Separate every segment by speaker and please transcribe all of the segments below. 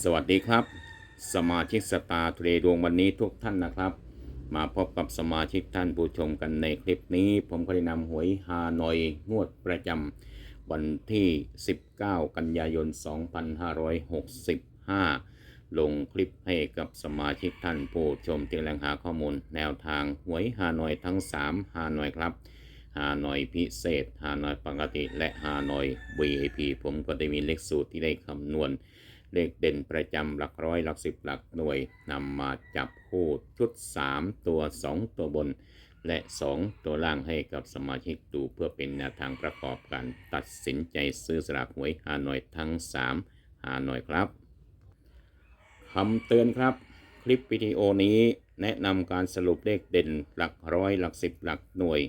Speaker 1: สวัสดีครับ สมาชิกสตาร์เทรดวงวันนี้ทุกท่านนะครับ มาพบกับสมาชิกท่านผู้ชมกันในคลิปนี้ ผมก็ได้นำหวยฮานอยงวดประจำวันที่ 19 กันยายน 2565 ลงคลิปให้กับสมาชิกท่านผู้ชมที่กำลังหาข้อมูล แนวทางหวยฮานอยทั้ง 3 ฮานอยครับฮานอยพิเศษฮานอยปกติ และฮานอย VIP ผมก็ได้มีเลขสูตรที่ได้คำนวณ เลขเด่นประจำหลักร้อยหลักสิบหลักหน่วยนำมาจับคู่ชุด 3 ตัว 2 ตัวบน และ 2 ตัวล่างให้กับสมาชิกดูเพื่อเป็นแนวทางประกอบการตัดสินใจซื้อสลากหวยฮานอยทั้ง3ฮานอยครับคำเตือนครับ คลิปวิดีโอนี้แนะนำการสรุปเลขเด่นหลักร้อยหลักสิบหลักหน่วย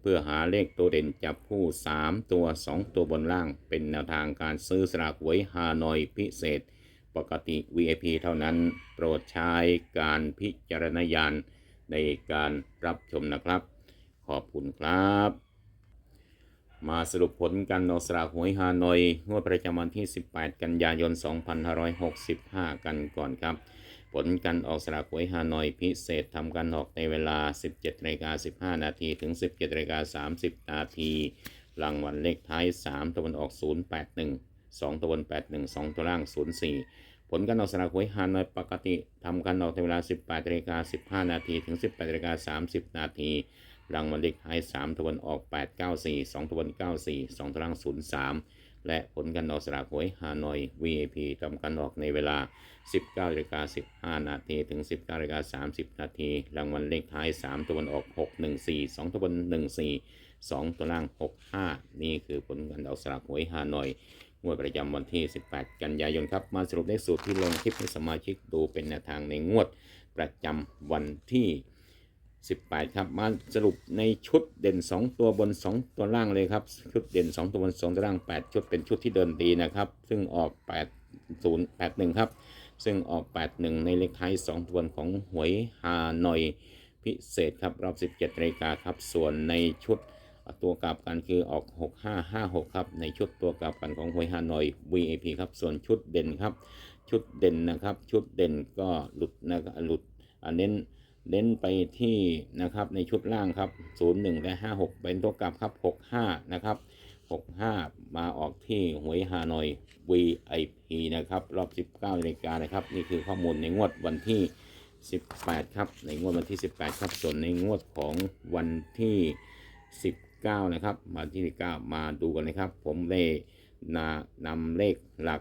Speaker 1: เพื่อหาเลขตัวเด่นจับคู่ 3 ตัว 2 ตัวบนล่าง เป็นแนวทางการซื้อสลากหวยฮานอยพิเศษ ปกติ VIP เท่านั้น โปรดใช้การพิจารณญาณในการรับชมนะครับ ขอบคุณครับ มาสรุปผลการออสลากหวยฮานอยงวดประจำวันที่ 18 กันยายน 2565 กันก่อนครับ ผลการออกสลากหวยฮานอยพิเศษทำการออกในเวลา 17นาฬิกา15 นาทีถึง 17นาฬิกา30 นาทีรางวัลเลขท้าย 3 ตะวันออก 081 2 ตะวัน 81 2 ตัวล่าง 04 ผลการออกสลากหวยฮานอยปกติทำการออกในเวลา 18นาฬิกา15 นาทีถึง 18นาฬิกา30 นาทีรางวัลเลขท้าย 3 ตะวันออก 894 2 ตะวัน 94 2 ตัวล่าง 03 และผลการออกสลากหวยฮานอย VIP ทำการออกในเวลา 19นาฬิกา15 นาทีถึง 19นาฬิกา30 นาทีรางวัลเลขท้าย 3 ตัววันออก 614 2 ตัววัน14 2 ตัวล่าง 65 นี่คือผลการออกสลากหวยฮานอยงวดประจำวันที่ 18 กันยายนครับ มาสรุปเลขสูตรที่ลงคลิปให้สมาชิกดูเป็นแนวทางในงวดประจำวันที่ 18 ครับ มาสรุปในชุดเด่น 2 ตัวบน 2 ตัวล่างเลยครับ ชุดเด่น 2 ตัวบน 2 ตัวล่าง 8 ชุดเป็นชุดที่เดินดีนะครับ ซึ่งออก 8 0 8 1 ครับ ซึ่งออก 81 ในเลขท้าย 2 ตัวของหวยฮานอยพิเศษครับ รอบ 17นาฬิกาครับ ส่วนในชุดตัวกลับกันคือออก 6556 ครับ ในชุดตัวกลับกันของหวยฮานอย VIP ครับ ส่วนชุดเด่นครับ ชุดเด่นนะครับ ชุดเด่นก็หลุดนะครับหลุดเน้น เน้นไปที่นะครับในชุดล่างครับ 01 และ 56 เป็นตัวกลับครับ 65 นะครับ 65 มาออกที่หวยฮานอย VIP นะครับ รอบ 19นาฬิกานะครับ นี่คือข้อมูลในงวดวันที่ 18 ครับ ในงวดวันที่ 18 ครับ ส่วนในงวดของวันที่ 19 นะครับ มาที่ 19 มาดูกันนะครับ ผมได้นานำเลขหลัก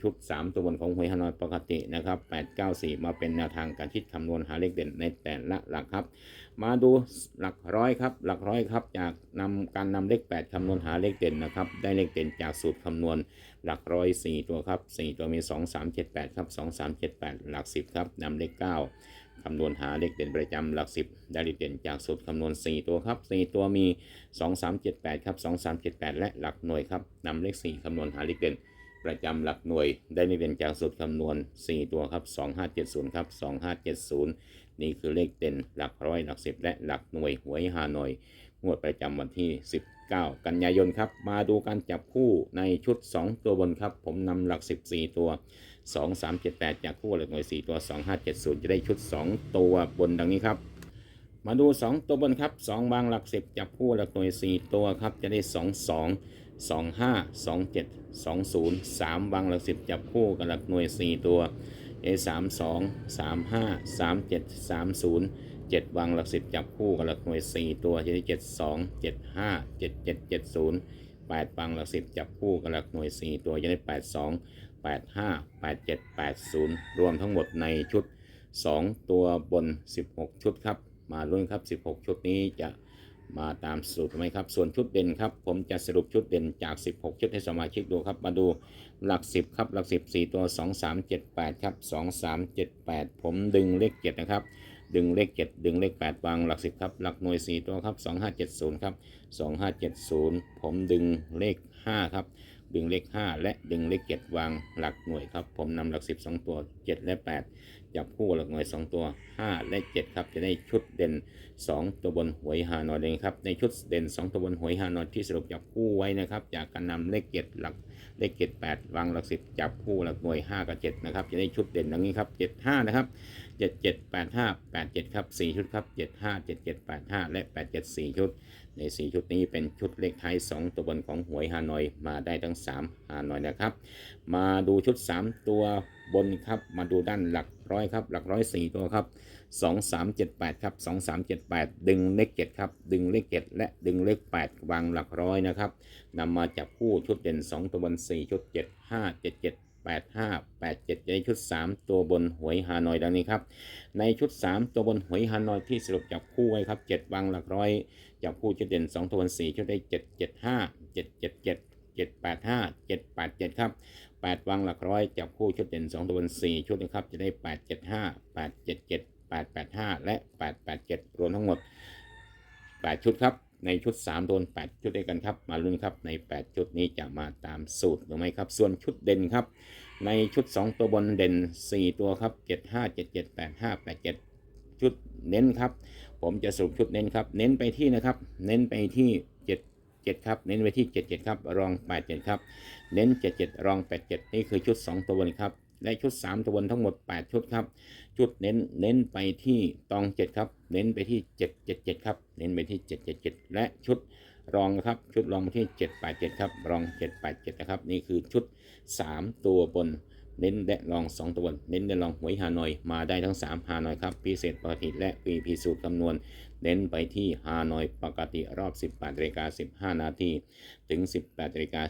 Speaker 1: ชุด 3 ตัวบนของหวยฮานอยปกตินะครับ894 มาเป็นแนวทางการคิดคำนวณหาเลขเด่นในแต่ละหลักครับ มาดูหลักร้อยครับ หลักร้อยครับจากนำการนำเลข 8คำนวณหาเลขเด่นนะครับ ได้เลขเด่นจากสูตรคำนวณหลักร้อย 4 ตัวครับ 4 ตัวมี 2 3 7 8 ครับ 2 3 7 8 หลัก 10 ครับนำเลข 9คำนวณหาเลขเด่นประจำหลัก 10 ได้เลขเด่นจากสูตรคำนวณ 4 ตัวครับ 4 ตัวมี 2 3 7 8 ครับ 2 3 7 8 และหลักหน่วยครับนำเลข 4คำนวณหาเลขเด่น ประจำหลักหน่วย ได้เลขเด่นจากสูตรคำนวณ 4 ตัวครับ 2570 ครับ 2570 นี่คือเลขเด่นหลักร้อยหลักสิบและหลักหน่วยหวยฮานอยงวดประจำวันที่ 19 กันยายนครับ มาดูการจับคู่ในชุด 2 ตัวบนครับ ผมนำหลัก 14 ตัว 2 3 7 8 จากคู่หลักหน่วย 4 ตัว 2570 จะได้ชุด 2 ตัวบนดังนี้ครับ มาดู 2 ตัวบนครับ2บางหลัก 10 จับคู่หลักหน่วย 4 ตัวครับ จะได้ 2 2 2 5 2 7 2 0 3บางหลัก10จับคู่กับหลักหน่วย4ตัว A 3 2 3 5 3 7 3 0 7วางหลัก 10 จับคู่กับหลักหน่วย 4 ตัวจะได้7 2 7 5 7 7 7 0 8วางหลัก10จับคู่กับหลักหน่วย4ตัวจะได้8 2 8 5 8 7 8 0รวมทั้งหมดในชุด2ตัวบน16ชุดครับ มาลุ้นครับ 16 ชุดนี้จะมาตามสูตรไหมครับ ส่วนชุดเด่นครับ ผมจะสรุปชุดเด่นจาก 16 ชุดให้สมาชิกดูครับ มาดูหลัก 10 ครับ หลัก 10 4 ตัว 2 3 7 8 ครับ 2 3 7 8 ผมดึงเลข 7 นะครับ ดึงเลข 7 ดึงเลข 8 วางหลัก 10 ครับ หลักหน่วย 4 ตัวครับ 2570 ครับ 2570 ผมดึงเลข 5 ครับ ดึงเลข 5 และดึงเลข 7 วางหลักหน่วยครับ ผมนำหลัก 10 2 ตัว 7 และ 8 จับคู่หลักหน่วย 2 ตัว 5 และ 7 ครับ จะได้ชุดเด่น 2 ตัวบนหวยฮานอยเลยครับ ในชุดเด่น 2 ตัวบนหวยฮานอยที่สรุปจับคู่ไว้นะครับ จากการนำเลข7หลักเลข7 8วางหลัก10จับคู่หลักหน่วย 5 กับ 7 นะครับ จะได้ชุดเด่นดังนี้ครับ 7 5 นะครับ 7 7 8 5 8 7 ครับ 4 ชุดครับ 7 5 7 7 8 5 และ 8 7 4 ชุด ใน 4 ชุดนี้เป็นชุดเลขท้าย 2 ตัวบนของหวยฮานอยมาได้ทั้ง 3 ฮานอยนะครับ มาดูชุด 3 ตัวบนครับ มาดูด้านหลัก ร้อยครับ หลักร้อย4ตัวครับ2 3 7 8ครับ2 3 7 8ดึงเลข7ครับ ดึงเลข7และดึงเลข8วางหลักร้อยนะครับนำมาจับคู่ชุดเด่น2ตัวบน4ชุด7 5 7 7 8 5 8 7ในชุด 3 ตัวบนหวยฮานอยดังนี้ครับ ในชุด 3 ตัวบนหวยฮานอยที่สรุปจับคู่ไว้ครับ 7 วางหลักร้อยจับคู่ชุดเด่น 2 ตัวบน4ชุดได้ 7 7 5 7 7 7 7 8 5 7 8 7 ครับ 8 วางหลักร้อยจับคู่ชุดเด่น 2 ตัวบน 4 ชุดนะครับ จะได้ 8 7 5 8 7 7 8 8 5 และ 8 8 7 รวมทั้งหมด 8 ชุดครับ ในชุด 3 โดน 8 ชุดด้วยกันครับ มาลุ้นครับ ใน 8 ชุดนี้จะมาตามสูตรหรือไม่ครับ ส่วนชุดเด่นครับ ในชุด 2 ตัวบนเด่น 4 ตัวครับ 7 5 7 7 8 5 8 7 ชุดเน้นครับ ผมจะสรุปชุดเน้นครับ เน้นไปที่นะครับ เน้นไปที่ 7ครับเน้นไปที่ 7 7ครับรอง 8 7ครับเน้น 7 7 รอง 8 7 นี่คือชุด 2 ตัวบนครับและชุด 3 ตัวบนทั้งหมด 8 ชุดครับ ชุดเน้นเน้นไปที่ตอง 7 ครับ เน้นไปที่ 7 7 7 ครับ เน้นไปที่ 7 7 7 และชุดรองนะครับ ชุดรองไปที่ 7 8 7 ครับ รอง 7 8 7 นะครับ นี่คือชุด 3 ตัวบน เน้นและรอง 2 ตัวบนเน้นและรองหวยฮานอย มาได้ทั้ง 3 ฮานอยครับ พิเศษปกติและปีพิสูจน์คำนวณ เน้นไปที่ฮานอยปกติรอบ 18นาฬิกา15 นาที ถึง 18นาฬิกา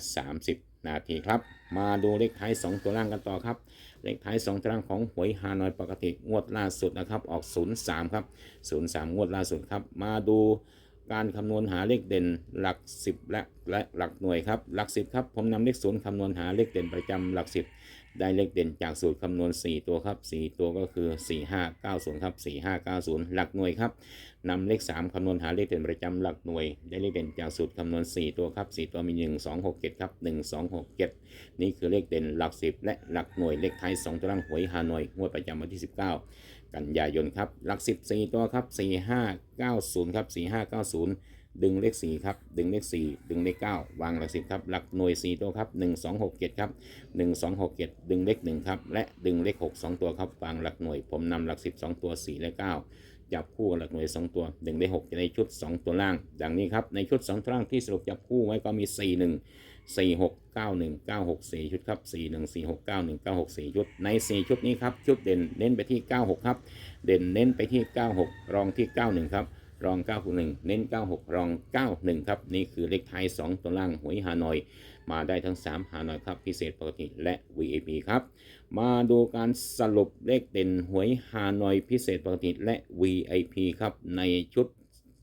Speaker 1: 30 นาทีครับ มาดูเลขท้าย 2 ตัวล่างกันต่อครับ เลขท้าย 2 ตัวล่างของหวยฮานอยปกติงวดล่าสุดนะครับ ออก 03 ครับ 03 งวดล่าสุดครับ มาดูการคำนวณหาเลขเด่นหลัก 10 และและหลักหน่วยครับ หลัก 10 ครับ ผมนำเลขศูนย์คำนวณหาเลขเด่นประจำหลัก 10 ได้เลขเด่นจากสูตรคำนวณ 4 ตัวครับ 4 ตัวก็คือ 4590 ครับ 4590 หลักหน่วยครับนำเลข 3 คำนวณหาเลขเด่นประจำหลักหน่วย ได้เลขเด่นจากสูตรคำนวณ 4 ตัวครับ 4 ตัวมี 1 2 6 7 ครับ 1 2 6 7 นี่คือเลขเด่นหลัก 10 และหลักหน่วยเลขท้าย 2 ตัวล่างหวยฮานอยงวดประจำวันที่ 19 กันยายนครับ หลัก10 4ตัวครับ 4590 ครับ 4590 ดึงเลข4ครับ ดึงเลข4 ดึงเลข9วางหลัก10ครับ หลักหน่วย 4 ตัวครับ 1267 ครับ 1267 ดึงเลข1ครับ และดึงเลข 6 2 ตัวครับ วางหลักหน่วย ผมนำหลัก 10 2 ตัว 4 และ 9 จับคู่กับหลักหน่วย 2 ตัวดึงได้ 6 จะได้ชุด 2 ตัวล่าง ดังนี้ครับ ในชุด 2 ตัวล่างที่สรุปจับคู่ไว้ก็มี 4 1 4 6 9 1 9 6 4 ชุดครับ 4 1 4 6 9 1 9 6 4 ชุด ใน 4 ชุดนี้ครับ ชุดเด่นเน้นไปที่ 96 ครับ เด่นเน้นไปที่ 96 รองที่ 91 ครับ รอง91เน้น 96 รอง 91 ครับ นี่คือเลขท้าย 2 ตัวล่างหวยฮานอย มาได้ทั้ง 3 ฮานอยครับ พิเศษปกติและ VIP ครับ มาดูการสรุปเลขเด่นหวยฮานอย พิเศษปกติและ VIP ครับ ในชุด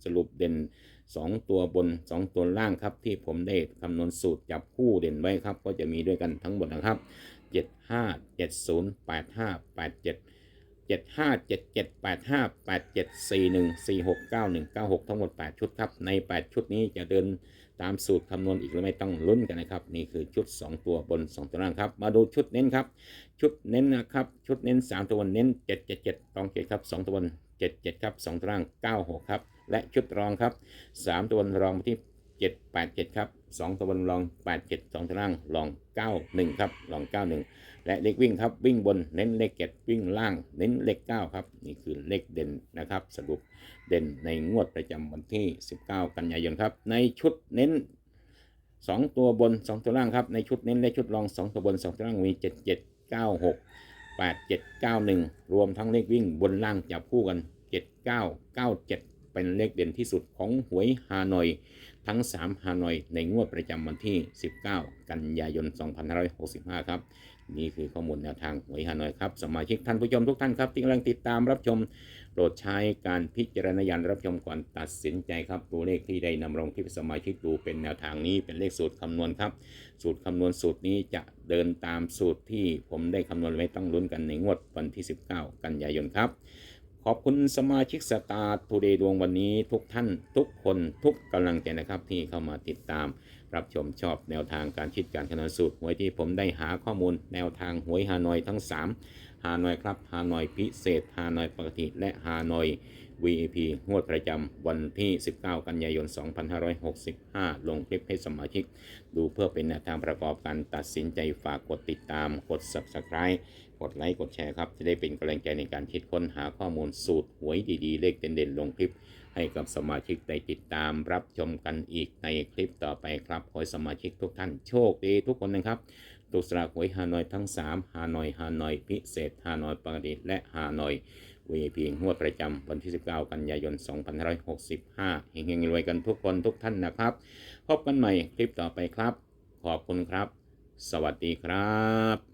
Speaker 1: สรุปเด่น 2 ตัวบน 2 ตัวล่างครับ ที่ผมได้คำนวณสูตรจับคู่เด่นไว้ครับ ก็จะมีด้วยกันทั้งหมดนะครับ 7 5 7 0 85 87 8 5 8 7 7 5 7 7 8 5 8 7 4 1 4 6 9 1 9 6 ทั้งหมด 8 ชุดครับ ใน 8 ชุดนี้จะเดินตามสูตรคำนวณอีกหรือไม่ต้องลุ้นกันนะครับ นี่คือชุด 2 ตัวบน 2 ตัวล่างครับ มาดูชุดเน้นครับ ชุดเน้นนะครับ ชุดเน้น 3 ตัวบนเน้น 7 7 7ตอง7ครับ 2 ตัวบน 7 7 ครับ 2 ตัวล่าง 9 6 ครับ และชุดรองครับ 3 ตัวบนรองที่ ไปที่7 8 7ครับ2ตัวบนรอง8 7 2ตัวล่างรอง9 1ครับรอง9 1และเลขวิ่งครับวิ่งบนเน้นเลขเจ็ดวิ่งล่าง เน้นเลข9ครับ นี่คือเลขเด่นนะครับ สรุปเด่นในงวดประจำวันที่19กันยายนครับ ในชุดเน้น2ตัวบน2ตัวล่างครับในชุดเน้นและชุดรอง2ตัวบน2ตัวล่างมี7 7 9 6 8 7 9 1รวมทั้งเลขวิ่งบนล่างจับคู่กัน7 9 9 7เป็นเลขเด่นที่สุดของหวยฮานอย ทั้ง 3 ฮานอยในงวดประจำวันที่ 19 กันยายน 2565 ครับ นี่คือข้อมูลแนวทางหวยฮานอยครับ สมาชิกท่านผู้ชมทุกท่านครับที่กำลังติดตามรับชม โปรดใช้การพิจารณาญาณรับชมก่อนตัดสินใจครับ ตัวเลขที่ได้นำลงที่สมาชิกดูเป็นแนวทางนี้เป็นเลขสูตรคำนวณครับ สูตรคำนวณสูตรนี้จะเดินตามสูตรที่ผมได้คำนวณไว้ต้องลุ้นกันในงวดวันที่ 19 กันยายนครับ ขอบคุณสมาชิกสตาร์ทูเดย์ดวงวันนี้ทุกท่านทุกคนทุกกำลังใจนะครับที่เข้ามาติดตาม รับชมชอบแนวทางการคิดการคำนวณสูตรหวยที่ผมได้หาข้อมูลแนวทางหวยฮานอยทั้ง 3 ฮานอยครับฮานอยพิเศษฮานอยปกติและฮานอย VAP งวดประจำวันที่ 19 กันยายน 2565 ลงคลิปให้สมาชิก ดูเพื่อเป็นแนวทางประกอบการตัดสินใจฝากกดติดตามกด Subscribe กดไลค์กดแชร์ครับ จะได้เป็นกำลังใจในการคิดค้นหาข้อมูลสูตรหวยดีๆ เลขเด่นๆลงคลิป ให้กับสมาชิกได้ติดตามรับชมกันอีกในคลิปต่อไปครับขอให้สมาชิกทุกท่านโชคดีทุกคนนะครับตุกสลากหวยฮานอยทั้ง 3 ฮานอยฮานอยพิเศษฮานอยปกติและฮานอย VIP งวดประจำวันที่ 19 กันยายน 2565เฮงๆรวยกันทุกคนทุกท่านนะครับ พบกันใหม่คลิปต่อไปครับ ขอบคุณครับ สวัสดีครับ